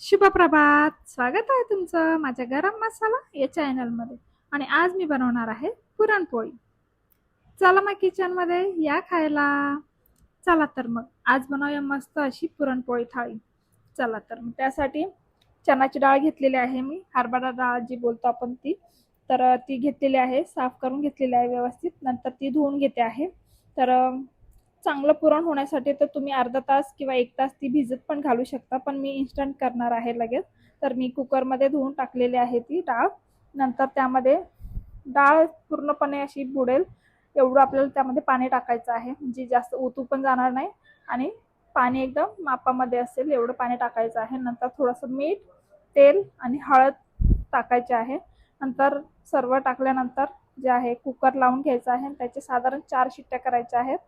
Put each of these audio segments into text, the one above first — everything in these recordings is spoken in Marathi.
शुभ प्रभात स्वागत आहे तुमचं माझ्या गरम मसाला या चॅनलमध्ये. आणि आज मी बनवणार आहे पुरणपोळी. चला मग किचनमध्ये या खायला. चला तर मग आज बनवूया मस्त अशी पुरणपोळी थाळी. चला तर मग त्यासाठी चणाची डाळ घेतलेली आहे मी. हरभरा डाळ जी बोलतो आपण ती. तर ती घेतलेली आहे साफ करून घेतलेली आहे व्यवस्थित. नंतर ती धुवून घेते आहे. तर चांगलं पुरण होण्यासाठी तर तुम्ही अर्धा तास किंवा एक तास ती भिजत पण घालू शकता पण मी इन्स्टंट करणार आहे लगेच. तर मी कुकरमध्ये धुवून टाकलेली आहे ती डाळ. नंतर त्यामध्ये डाळ पूर्णपणे अशी बुडेल एवढं आपल्याला त्यामध्ये पाणी टाकायचं आहे. म्हणजे जास्त ओतू पण जाणार नाही आणि पाणी एकदम मापामध्ये असेल एवढं पाणी टाकायचं आहे. नंतर थोडंसं मीठ तेल आणि हळद टाकायचे आहे. नंतर सर्व टाकल्यानंतर जे आहे कुकर लावून घ्यायचं आहे त्याचे साधारण चार शिट्ट्या करायच्या आहेत.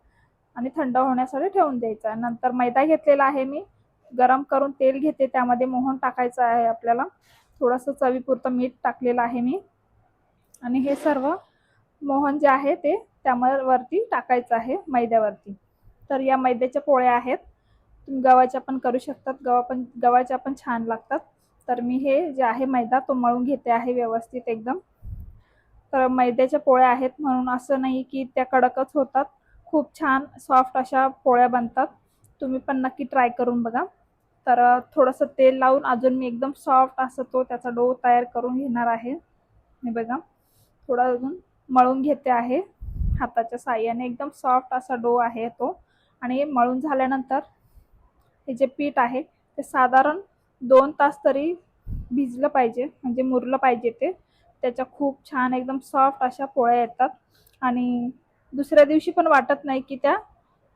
आणि थंड होण्यासाठी ठेवून द्यायचा आहे. नंतर मैदा घेतलेला आहे मी. गरम करून तेल घेते. त्यामध्ये मोहन टाकायचं आहे आपल्याला. थोडंसं चवीपुरतं मीठ टाकलेलं आहे मी. आणि हे सर्व मोहन जे आहे ते त्यामध्ये वरती टाकायचं आहे मैद्यावरती. तर या मैद्याच्या पोळ्या आहेत. तुम्ही गव्हाच्या पण करू शकतात. गव्हा पण गव्हाच्या पण छान लागतात. तर मी हे जे आहे मैदा तो मळून घेते आहे व्यवस्थित एकदम. तर मैद्याच्या पोळ्या आहेत म्हणून असं नाही की त्या कडकच होतात. खूप छान सॉफ्ट अशा पोळ्या बनतात. तुम्ही पण नक्की ट्राय करून बघा. तर थोडंसं तेल लावून अजून मी एकदम सॉफ्ट असं तो त्याचा डो तयार करून घेणार आहे. मी बघा. थोडा अजून मळून घेते आहे. हाताच्या साह्याने एकदम सॉफ्ट असा डो आहे तो. आणि मळून झाल्यानंतर हे जे पीठ आहे ते साधारण दोन तास तरी भिजलं पाहिजे. म्हणजे मुरलं पाहिजे ते. त्याच्या खूप छान एकदम सॉफ्ट अशा पोळ्या येतात. आणि दुसऱ्या दिवशी पण वाटत नाही की त्या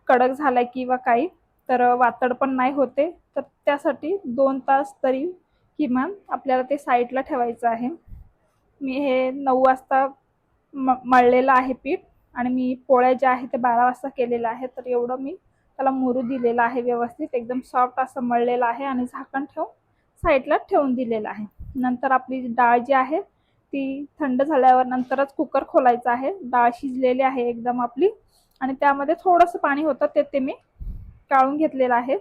कडक झाल्या किंवा काही. तर वातड पण नाही होते. तर त्यासाठी दोन तास तरी किमान आपल्याला ते साईडला ठेवायचं आहे. मी हे नऊ वाजता म मळलेलं आहे पीठ आणि मी पोळ्या ज्या आहे ते बारा वाजता केलेलं आहे तर एवढं मी त्याला मुरू दिलेलं आहे व्यवस्थित. एकदम सॉफ्ट असं मळलेलं आहे आणि झाकण ठेवून साईडला ठेवून दिलेलं आहे. नंतर आपली डाळ जी आहे ती थंड झाल्यावर नंतरच कुकर खोलायचं आहे. डाळ शिजलेली आहे एकदम आपली. आणि त्यामध्ये थोडंसं पाणी होतं ते ते मी काढून घेतलेलं आहे.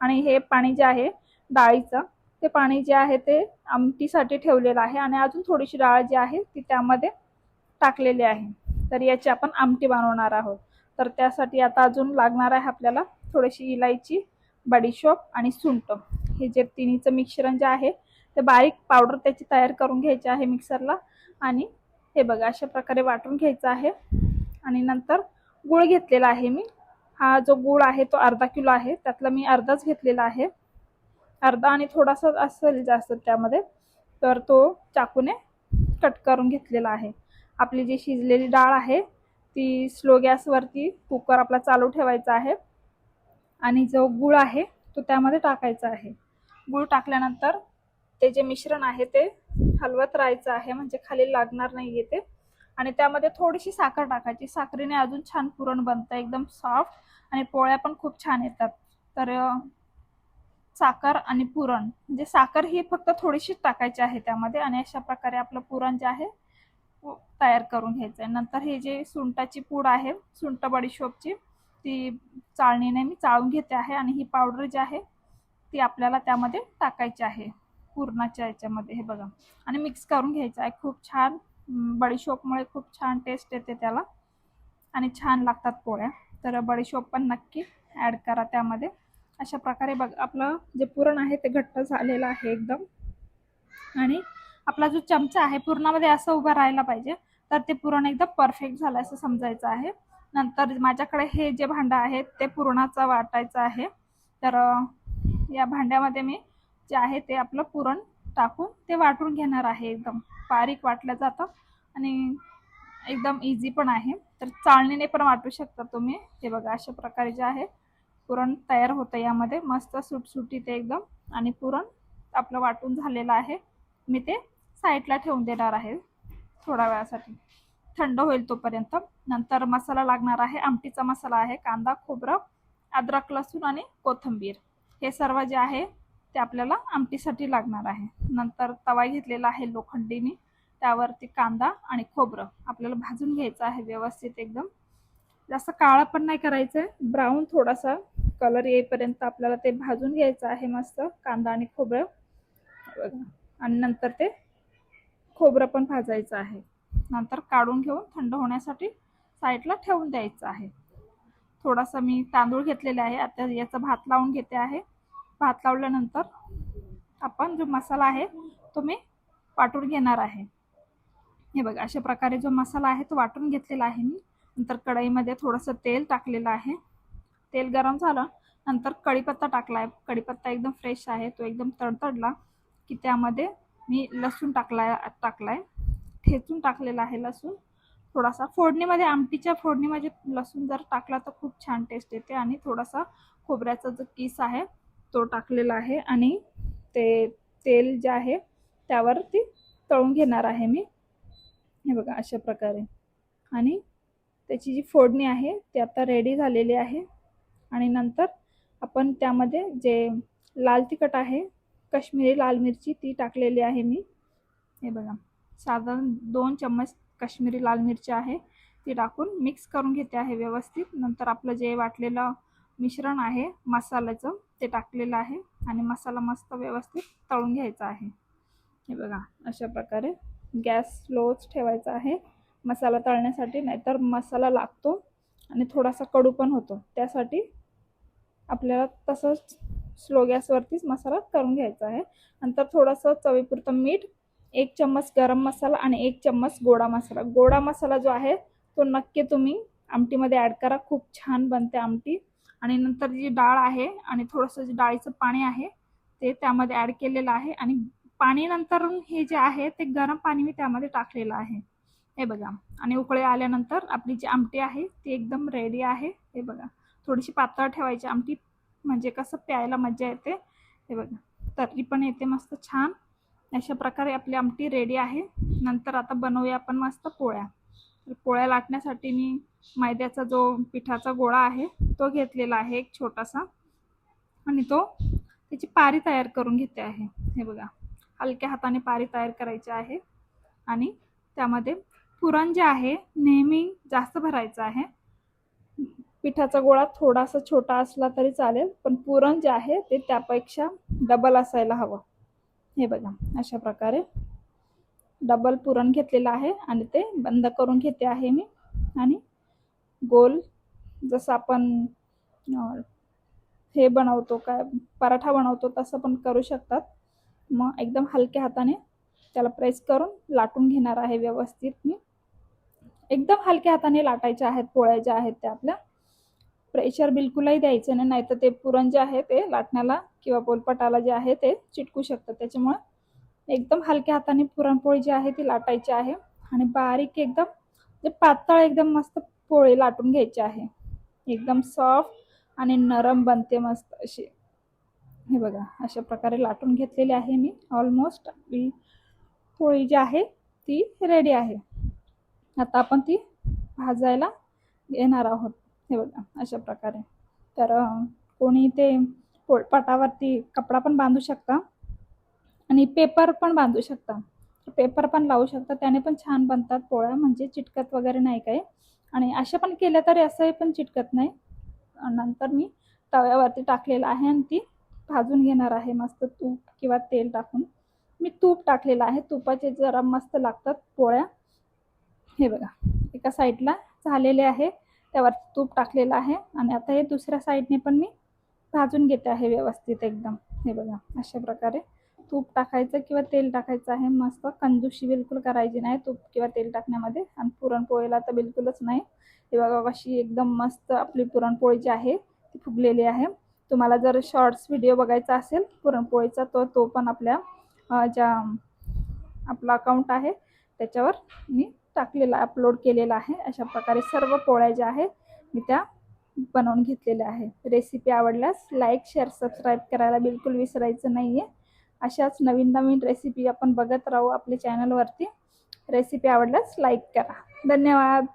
आणि हे पाणी जे आहे डाळीचं ते पाणी जे आहे ते आमटीसाठी ठेवलेलं आहे. आणि अजून थोडीशी डाळ जी आहे ती त्यामध्ये टाकलेली आहे. तर याची आपण आमटी बनवणार आहोत. तर त्यासाठी आता अजून लागणार आहे आपल्याला थोडीशी इलायची बडीशोप आणि सुंट हे जे तिन्हीचं मिश्रण जे आहे ते बारीक पावडर त्याची तयार करून घ्यायची आहे मिक्सरला आणि हे बघा अशा प्रकारे वाटून घ्यायचं आहे. आणि नंतर गूळ घेतलेला आहे मी. हा जो गूळ आहे तो अर्धा किलो आहे. त्यातला मी अर्धाच घेतलेला आहे. अर्धा आणि थोडासा असेल जास्त त्यामध्ये तर तो चाकूने कट करून घेतलेला आहे. आपली जी शिजलेली डाळ आहे ती स्लो गॅसवरती कुकर आपला चालू ठेवायचा आहे. आणि जो गूळ आहे तो त्यामध्ये टाकायचा आहे. गूळ टाकल्यानंतर ते जे मिश्रण आहे ते हलवत राहायचं आहे म्हणजे खाली लागणार नाही ते. आणि त्यामध्ये थोडीशी साखर टाकायची. साखरेने अजून छान पुरण बनतं एकदम सॉफ्ट आणि पोळ्या पण खूप छान येतात. तर साखर आणि पुरण म्हणजे साखर ही फक्त थोडीशीच टाकायची आहे त्यामध्ये आणि अशा प्रकारे आपलं पुरण जे आहे तयार करून घ्यायचं आहे. नंतर हे जे सुंटाची पूड आहे सुंट बडीशोपची ती चाळणीने मी चाळून घेते आहे आणि ही पावडर जी आहे ती आपल्याला त्यामध्ये टाकायची आहे. पुरणाच्या याच्यामध्ये हे बघा. आणि मिक्स करून घ्यायचं आहे. खूप छान बडीशोपमुळे खूप छान टेस्ट येते त्याला. आणि छान लागतात पोळ्या. तर बडीशोप पण नक्की ॲड करा त्यामध्ये. अशा प्रकारे बघ आपलं जे पुरण आहे ते घट्ट झालेलं आहे एकदम. आणि आपला जो चमचा आहे पुरणामध्ये असं उभा राहायला पाहिजे. तर ते पुरण एकदम परफेक्ट झालं असं समजायचं आहे. नंतर माझ्याकडे हे जे भांडं आहे ते पुरणाचं वाटायचं आहे. तर या भांड्यामध्ये मी जे आहे ते आपलं पुरण टाकून ते वाटून घेणार आहे एकदम. बारीक वाटलं जातं आणि एकदम इझी पण आहे. तर चाळणीने पण वाटू शकता तुम्ही. हे बघा अशा प्रकारे जे आहे पुरण तयार होतं यामध्ये. मस्त सुटसुटी ते एकदम. आणि पुरण आपलं वाटून झालेलं आहे. मी ते साईडला ठेवून देणार आहे थोड्या वेळासाठी. थंड होईल तोपर्यंत. नंतर मसाला लागणार आहे. आमटीचा मसाला आहे. कांदा खोबरं अद्रक लसूण आणि कोथिंबीर. हे सर्व जे आहे ते आपल्याला आमटीसाठी लागणार आहे. नंतर तवा घेतलेला आहे लोखंडीने. त्यावरती कांदा आणि खोबरं आपल्याला भाजून घ्यायचं आहे व्यवस्थित एकदम. जास्त काळा पण नाही करायचं आहे ब्राऊन थोडासा कलर येईपर्यंत आपल्याला ते भाजून घ्यायचं आहे मस्त कांदा आणि खोबरं. आणि नंतर ते खोबरं पण भाजायचं आहे. नंतर काढून घेऊन थंड होण्यासाठी साईडला ठेवून द्यायचं आहे. थोडासा मी तांदूळ घेतलेले आहे. आता याचा भात लावून घेते आहे. भात लावल्यानंतर आपण जो मसाला आहे तो मी वाटून घेणार आहे. हे बघा अशा प्रकारे जो मसाला आहे तो वाटून घेतलेला आहे मी. नंतर कढईमध्ये थोडंसं तेल टाकलेलं आहे. तेल गरम झालं नंतर कढीपत्ता टाकला आहे. कढीपत्ता एकदम फ्रेश आहे तो एकदम तडतडला की त्यामध्ये मी लसूण टाकला टाकलाय ठेचून टाकलेला आहे लसूण. थोडासा फोडणीमध्ये आमटीच्या फोडणीमध्ये लसूण जर टाकला तर खूप छान टेस्ट येते आणि थोडासा खोबऱ्याचा जो किस आहे तो टाकलेला आहे आणि ते तेल जे आहे त्यावर ती तळून घेणार आहे मी. हे बघा अशा प्रकारे. आणि त्याची जी फोडणी आहे ती आता रेडी झालेली आहे. आणि नंतर आपण त्यामध्ये जे लाल तिखट आहे काश्मीरी लाल मिरची ती टाकलेली आहे मी. हे बघा साधारण दोन चम्मच काश्मीरी लाल मिरची आहे. ती टाकून मिक्स करून घेते आहे व्यवस्थित. नंतर आपलं जे वाटलेलं मिश्रण आहे मसाल्याचं ते टाकलेलं आहे आणि मसाला मस्त व्यवस्थित तळून घ्यायचा आहे. हे बघा अशा प्रकारे गॅस स्लोच ठेवायचा आहे. मसाला तळण्यासाठी नाहीतर मसाला लागतो आणि थोडासा कडू पण होतो. त्यासाठी आपल्याला तसंच स्लो गॅसवरतीच मसाला करून घ्यायचा आहे. नंतर थोडंसं चवीपुरतं मीठ एक चम्मच गरम मसाला आणि एक चम्मच गोडा मसाला. गोडा मसाला जो आहे तो नक्की तुम्ही आमटीमध्ये ॲड करा. खूप छान बनते आमटी. आणि नंतर जी डाळ आहे आणि थोडंसं जे डाळीचं पाणी आहे ते त्यामध्ये ॲड केलेलं आहे आणि पाणी नंतर हे जे आहे ते गरम पाणी मी त्यामध्ये टाकलेलं आहे. हे बघा. आणि उकळे आल्यानंतर आपली जी आमटी आहे ती एकदम रेडी आहे. हे बघा. थोडीशी पातळ ठेवायची आमटी म्हणजे कसं प्यायला मजा येते. हे बघा. तर्री पण येते मस्त छान. अशा प्रकारे आपली आमटी रेडी आहे. नंतर आता बनवूया आपण मस्त पोळ्या. तर पोळ्या लाटण्यासाठी मी मैद्याचा जो पिठाचा गोळा आहे तो घेतलेला आहे एक छोटासा. आणि तो त्याची पारी तयार करून घेते आहे. हे बघा हलक्या हाताने पारी तयार करायची आहे. आणि त्यामध्ये पुरण जे आहे नेहमी जास्त भरायचं आहे. पिठाचा गोळा थोडासा छोटा असला तरी चालेल पण पुरण जे आहे ते त्यापेक्षा डबल असायला हवं. हे बघा अशा प्रकारे डबल पुरण घेतलेलं आहे. आणि ते बंद करून घेते आहे मी. आणि गोल जसं आपण हे बनवतो काय पराठा बनवतो तसं पण करू शकतात. मग एकदम हलक्या हाताने त्याला प्रेस करून लाटून घेणार आहे व्यवस्थित मी. एकदम हलक्या हाताने लाटायच्या आहेत पोळ्या ज्या आहेत त्या आपल्या. प्रेशर बिलकुलही द्यायचं नाही नाहीतर ते पुरण जे आहे ते लाटण्याला किंवा पोलपटाला जे आहे ते चिटकू शकतं. त्याच्यामुळे एकदम हलक्या हाताने पुरणपोळी जी आहे ती लाटायची आहे. आणि बारीक एकदम ते पातळ एकदम मस्त पोळी लाटून घ्यायची आहे. एकदम सॉफ्ट आणि नरम बनते मस्त अशी. हे बघा अशा प्रकारे लाटून घेतलेली आहे मी. ऑलमोस्ट आपली पोळी जी आहे ती रेडी आहे. आता आपण ती भाजायला घेणार आहोत. हे बघा अशा प्रकारे. तर कोणी ते पोळपाटावरती कपडा पण बांधू शकता आणि पेपर पण बांधू शकता. पेपर पण लावू शकता त्याने पण छान बनतात पोळ्या म्हणजे चिटकत वगैरे नाही काही. आणि अशा पण केल्या तरी असंही पण चिटकत नाही. नंतर मी तव्यावरती टाकलेलं आहे आणि ती भाजून घेणार आहे मस्त तूप किंवा तेल टाकून. मी तूप टाकलेलं आहे तुपाचे जरा मस्त लागतात पोळ्या. हे बघा एका साईडला झालेले आहे त्यावर तूप टाकलेलं आहे आणि आता हे दुसऱ्या साईडने पण मी भाजून घेते आहे व्यवस्थित एकदम. हे बघा अशा प्रकारे. तूप टाकायचं किंवा तेल टाकायचं आहे मस्त कंजूशी बिलकुल करायची नाही तूप किंवा तेल टाकण्यामध्ये. आणि पुरणपोळीला तर बिलकुलच नाही. हे बघा कशी एकदम मस्त आपली पुरणपोळी जी आहे ती फुगलेली आहे. तुम्हाला जर शॉर्ट्स व्हिडिओ बघायचा असेल पुरणपोळीचा तो तो पण आपल्या ज्या आपला अकाउंट आहे त्याच्यावर मी टाकलेला अपलोड केलेला आहे. अशा प्रकारे सर्व पोळ्या ज्या आहेत मी त्या बनवून घेतलेल्या आहे. रेसिपी आवडल्यास लाईक शेअर सबस्क्राईब करायला बिलकुल विसरायचं नाही आहे अशाच नवीन नवीन रेसिपी आपण बघत राहू आपल्या चॅनलवरती रेसिपी आवडल्यास लाईक करा. धन्यवाद.